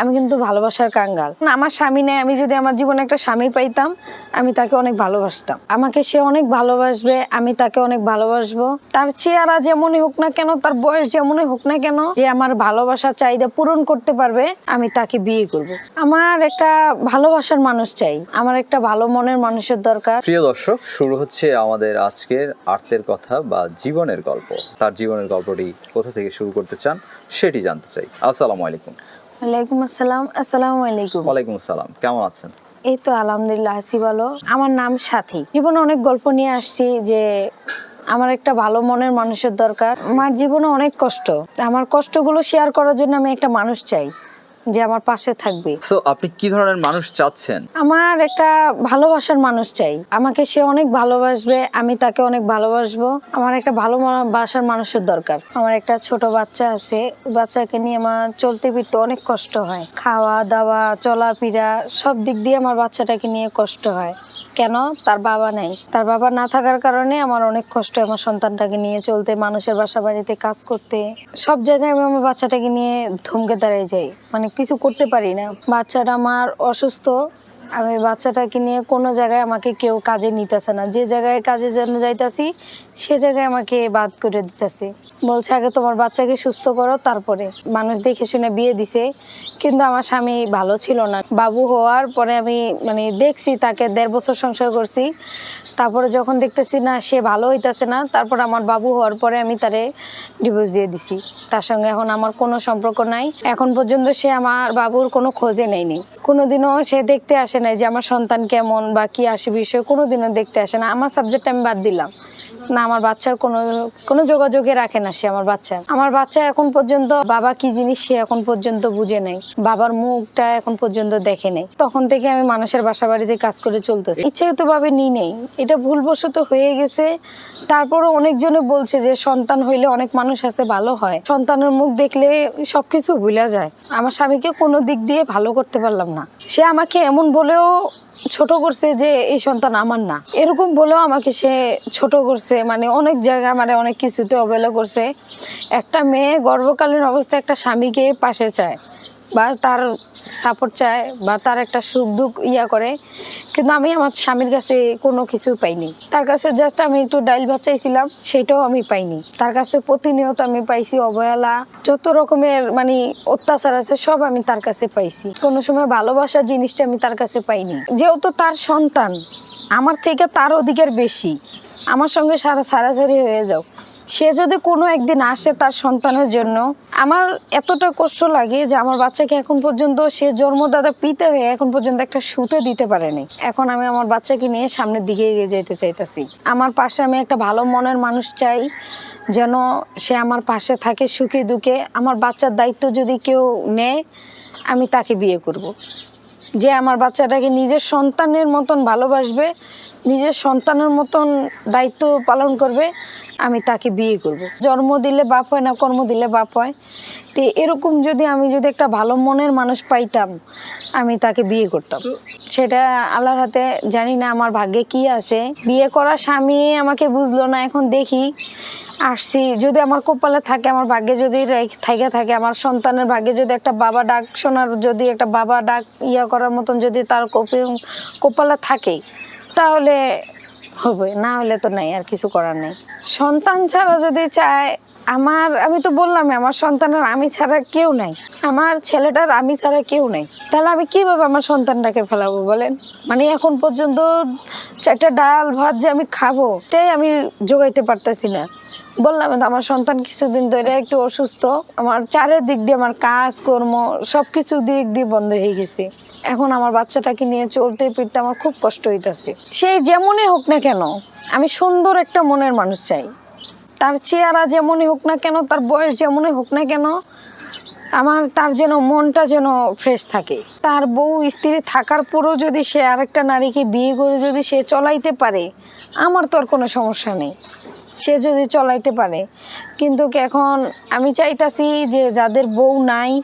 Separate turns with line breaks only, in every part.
আমি কিন্তু ভালোবাসার কাঙ্গাল। আমার স্বামী নেই, আমি যদি আমার জীবনে একটা স্বামী পাইতাম, আমি তাকে অনেক ভালোবাসতাম। আমাকে সে অনেক ভালোবাসবে, আমি তাকে অনেক ভালোবাসবো। তার চেহারা যেমনই হোক না কেন, তার বয়স যেমনই হোক না কেন, যে আমার ভালোবাসার চাহিদা পূরণ করতে পারবে, আমি তাকে বিয়ে করব। আমার একটা ভালোবাসার মানুষ চাই। আমার একটা ভালো মনের মানুষের দরকার।
প্রিয় দর্শক, শুরু হচ্ছে আমাদের আজকের আর্তের কথা বা জীবনের গল্প। তার জীবনের গল্পটি কোথা থেকে শুরু করতে চান, সেটি জানতে চাই। আসসালামু আলাইকুম।
ওয়ালাইকুম আসসালাম। আসসালামু আলাইকুম।
ওয়ালাইকুম আসসালাম। কেমন আছেন?
এই তো আলহামদুলিল্লাহ আছি ভালো। আমার নাম সাথী। জীবনে অনেক গল্প নিয়ে আসছি যে আমার একটা ভালো মনের মানুষের দরকার। আমার জীবনে অনেক কষ্ট। আমার কষ্টগুলো শেয়ার করার জন্য আমি একটা মানুষ চাই। যে আমার পাশে থাকবে।
সো আপনি কি ধরনের মানুষ চাচ্ছেন?
আমার একটা ভালোবাসার মানুষ চাই। আমাকে সে অনেক ভালোবাসবে আমি তাকে অনেক ভালোবাসবো। আমার একটা ভালো বাসার মানুষের দরকার। আমার একটা ছোট বাচ্চা আছে বাচ্চাকে নিয়ে আমার চলতে ফিরতে অনেক কষ্ট হয়। খাওয়া দাওয়া চলাফেরা সব দিক দিয়ে আমার বাচ্চাটাকে নিয়ে কষ্ট হয়। কেন? তার বাবা নেই। তার বাবা না থাকার কারণে আমার অনেক কষ্ট হয় আমার সন্তানটাকে নিয়ে চলতে মানুষের বাসা বাড়িতে কাজ করতে। সব জায়গায় আমি আমার বাচ্চাটাকে নিয়ে থমকে দাঁড়িয়ে যাই। মানে কিছু করতে পারি না। বাচ্চাটা আমার অসুস্থ আমি বাচ্চাটাকে নিয়ে কোনো জায়গায় আমাকে কেউ কাজে নিতেছে না। যে জায়গায় কাজে জন্য যাইতাছি, সে জায়গায় আমাকে বাদ করে দিতেছে। বলছে, আগে তোমার বাচ্চাকে সুস্থ করো, তারপরে মানুষ দেখে শুনে বিয়ে দিছে। কিন্তু আমার স্বামী ভালো ছিল না। বাবু হওয়ার পরে আমি মানে দেখছি তাকে, দেড় বছর সংসার করছি। তারপরে যখন দেখতেছি না, সে ভালো হইতাছে না, তারপর আমার বাবু হওয়ার পরে আমি তারে ডিভোর্স দিয়ে দিছি। তার সঙ্গে এখন আমার কোনো সম্পর্ক নাই। এখন পর্যন্ত সে আমার বাবুর কোনো খোঁজে নেয়নি। কোনোদিনও সে দেখতে আসে নাই যে আমার সন্তান কেমন বা কি আসে বিষয়ে কোনোদিনও দেখতে আসে না। আমার সাবজেক্ট আমি বাদ দিলাম। না, আমার বাচ্চার কোনো কোনো যোগাযোগে রাখে না সে, আমার বাচ্চা। আমার বাচ্চা এখন পর্যন্ত, বাবা কি জিনিস সে এখন পর্যন্ত বুঝে নাই। বাবার মুখটা এখন পর্যন্ত দেখে নেই। তখন থেকে আমি মানুষের বাসা বাড়িতে কাজ করে চলতেছি। ইচ্ছাকৃত ভাবে নি নেই। এটা ভুলবশত হয়ে গেছে। তারপরও অনেকজনে বলছে যে, সন্তান হইলে অনেক মানুষ আছে, ভালো হয়। সন্তানের মুখ দেখলে সবকিছু ভুলা যায়। আমার স্বামীকে কোনো দিক দিয়ে ভালো করতে পারলাম না। সে আমাকে এমন বলেও ছোট করছে যে, এই সন্তান আমার না। এরকম বলেও আমাকে সে ছোট করছে। মানে অনেক জায়গায় মানে অনেক কিছুতে অবহেলা করছে। একটা মেয়ে গর্ভকালীন অবস্থায় একটা স্বামীকে পাশে চায় বা তার সাপোর্ট চায় বা তার একটা সুখ দুঃখ ইয়া করে, কিন্তু আমি আমার স্বামীর কাছে কোনো কিছু পাইনি। তার কাছে জাস্ট আমি একটু ডাইল ভাত চাইছিলাম, সেটাও আমি পাইনি। তার কাছে প্রতিনিয়ত আমি পাইছি অবহেলা, যত রকমের মানে অত্যাচার আছে সব আমি তার কাছে পাইছি। কোনো সময় ভালোবাসা জিনিসটা আমি তার কাছে পাইনি। যেহেতু তার সন্তান, আমার থেকে তার অধিকার বেশি। আমার সঙ্গে সারা সারাসারি হয়ে যাও। সে যদি কোনো একদিন আসে তার সন্তানের জন্য, আমার এতটা কষ্ট লাগে যে আমার বাচ্চাকে এখন পর্যন্ত সে জন্মদাতা পিতে হয়ে এখন পর্যন্ত একটা সুতে দিতে পারেনি। এখন আমি আমার বাচ্চাকে নিয়ে সামনের দিকে এগিয়ে যেতে চাইতেছি। আমার পাশে আমি একটা ভালো মনের মানুষ চাই, যেন সে আমার পাশে থাকে সুখে দুঃখে। আমার বাচ্চার দায়িত্ব যদি কেউ নেয়, আমি তাকে বিয়ে করব। যে আমার বাচ্চাটাকে নিজের সন্তানের মতন ভালোবাসবে নিজের সন্তানের মতন দায়িত্ব পালন করবে আমি তাকে বিয়ে করব। জন্ম দিলে বাপ হয় না কর্ম দিলে বাপ হয়। তো এরকম যদি আমি যদি একটা ভালো মনের মানুষ পাইতাম আমি তাকে বিয়ে করতাম। সেটা আল্লাহর হাতে জানি না আমার ভাগ্যে কি আছে। বিয়ে করা স্বামী আমাকে বুঝলো না এখন দেখি আসছি। যদি আমার কপালে থাকে আমার ভাগ্যে যদি থাকে থাকে আমার সন্তানের ভাগ্যে যদি একটা বাবা ডাক শোনার যদি একটা বাবা ডাক ইয়া করার মতন যদি তার কপি- কপালে থাকে তাহলে হবে, না হলে তো নাই, আর কিছু করার নেই। সন্তান ছাড়া যদি চায়, আমার, আমি তো বললাম আমার সন্তানের আমি ছাড়া কেউ নাই। আমার ছেলেটার আমি ছাড়া কেউ নাই। তাহলে আমি কীভাবে আমার সন্তানটাকে ফেলাবো বলেন? মানে এখন পর্যন্ত চারটা ডাল ভাত যে আমি খাব এটাই আমি যোগাইতে পারতেছি না। বললাম আমার সন্তান কিছুদিন ধরে একটু অসুস্থ। আমার চারিদিক দিয়ে আমার কাজ, কর্ম সব কিছু দিক দিয়ে বন্ধ হয়ে গেছে। এখন আমার বাচ্চাটাকে নিয়ে চলতে ফিরতে আমার খুব কষ্ট হইতেছে। সেই যেমনই হোক না কেন, আমি সুন্দর একটা মনের মানুষ চাই। তার চেহারা যেমনই হোক না কেন, তার বয়স যেমনই হোক না কেন, আমার, তার যেন মনটা যেন ফ্রেশ থাকে। তার বউ স্ত্রী থাকার পরেও যদি সে আরেকটা নারীকে বিয়ে করে যদি সে চলাইতে পারে, আমার তো আর কোনো সমস্যা নেই। সে যদি চলাইতে পারে। কিন্তু এখন আমি চাইতাছি যে যাদের বউ নাই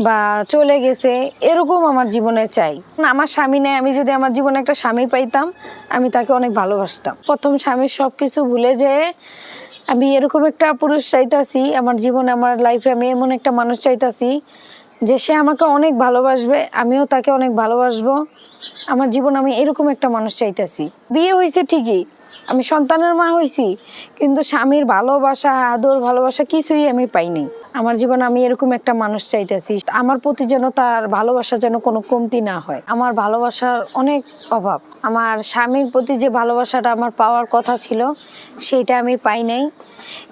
বা চলে গেছে, এরকম আমার জীবনে চাই। আমার স্বামী নেই, আমি যদি আমার জীবনে একটা স্বামী পাইতাম, আমি তাকে অনেক ভালোবাসতাম। প্রথম স্বামীর সব কিছু ভুলে যেয়ে আমি এরকম একটা পুরুষ চাইতাছি, আমার জীবনে, আমার লাইফে আমি এমন একটা মানুষ চাইতাছি যে সে আমাকে অনেক ভালোবাসবে, আমিও তাকে অনেক ভালোবাসবো। আমার জীবন আমি এরকম একটা মানুষ চাইতেছি। বিয়ে হয়েছে ঠিকই আমি সন্তানের মা হয়েছি কিন্তু স্বামীর ভালোবাসা, আদর, ভালোবাসা কিছুই আমি পাইনি আমার জীবন আমি এরকম একটা মানুষ চাইতেছি, আমার প্রতি যেন তার ভালোবাসা যেন কোনো কমতি না হয়। আমার ভালোবাসার অনেক অভাব। আমার স্বামীর প্রতি যে ভালোবাসাটা আমার পাওয়ার কথা ছিল, সেইটা আমি পাই নাই।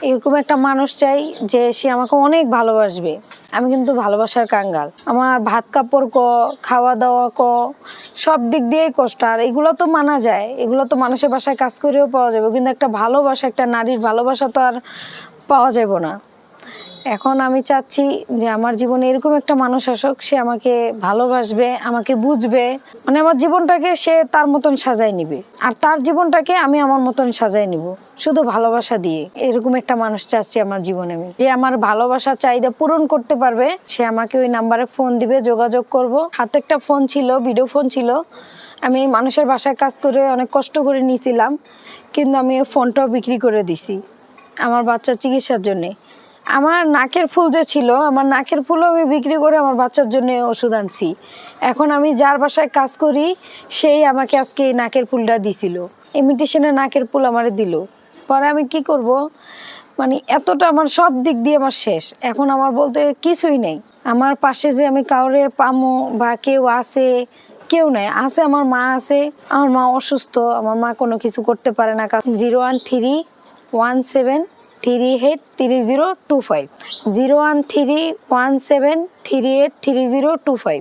এরকম একটা মানুষ চাই যে সে আমাকে অনেক ভালোবাসবে। আমি কিন্তু ভালোবাসার কাঙ্গাল। আমার ভাত কাপড় ক, খাওয়া দাওয়া ক, সব দিক দিয়েই কষ্ট। আর এগুলো তো মানা যায়। এগুলো তো মানুষের বাসায় কাজ করেও পাওয়া যাবে, কিন্তু একটা ভালোবাসা, একটা নারীর ভালোবাসা তো আর পাওয়া যাবে না। এখন আমি চাচ্ছি যে আমার জীবনে এরকম একটা মানুষ আসুক, সে আমাকে ভালোবাসবে, আমাকে বুঝবে মানে আমার জীবনটাকে সে তার মতন সাজায় নিবে। আর তার জীবনটাকে আমি আমার মতন সাজায় নিব, শুধু ভালোবাসা দিয়ে। এরকম একটা মানুষ চাচ্ছি আমার জীবনে আমি। যে আমার ভালোবাসার চাহিদা পূরণ করতে পারবে, সে আমাকে ওই নাম্বারে ফোন দিবে, যোগাযোগ করব। হাতে একটা ফোন ছিল ভিডিও ফোন ছিল আমি মানুষের বাসায় কাজ করে অনেক কষ্ট করে নিয়েছিলাম, কিন্তু আমি ফোনটাও বিক্রি করে দিছি আমার বাচ্চার চিকিৎসার জন্যে। আমার নাকের ফুল যে ছিল, আমার নাকের ফুলও আমি বিক্রি করে আমার বাচ্চার জন্য ওষুধ আনছি। এখন আমি যার বাসায় কাজ করি, সেই আমাকে আজকে এই নাকের ফুলটা দিছিল। ইমিটেশনের নাকের ফুল আমারে দিল। পরে আমি কি করব? মানে এতটা আমার সব দিক দিয়ে আমার শেষ। এখন আমার বলতে কিছুই নেই। আমার পাশে যে আমি কাউরে পামো বা কেউ আছে কেউ নাই। আছে আমার মা আছে, আমার মা অসুস্থ, আমার মা কোনো কিছু করতে পারে না। Zero one three one seven three eight three zero two five. Zero one three one seven three eight three zero two five.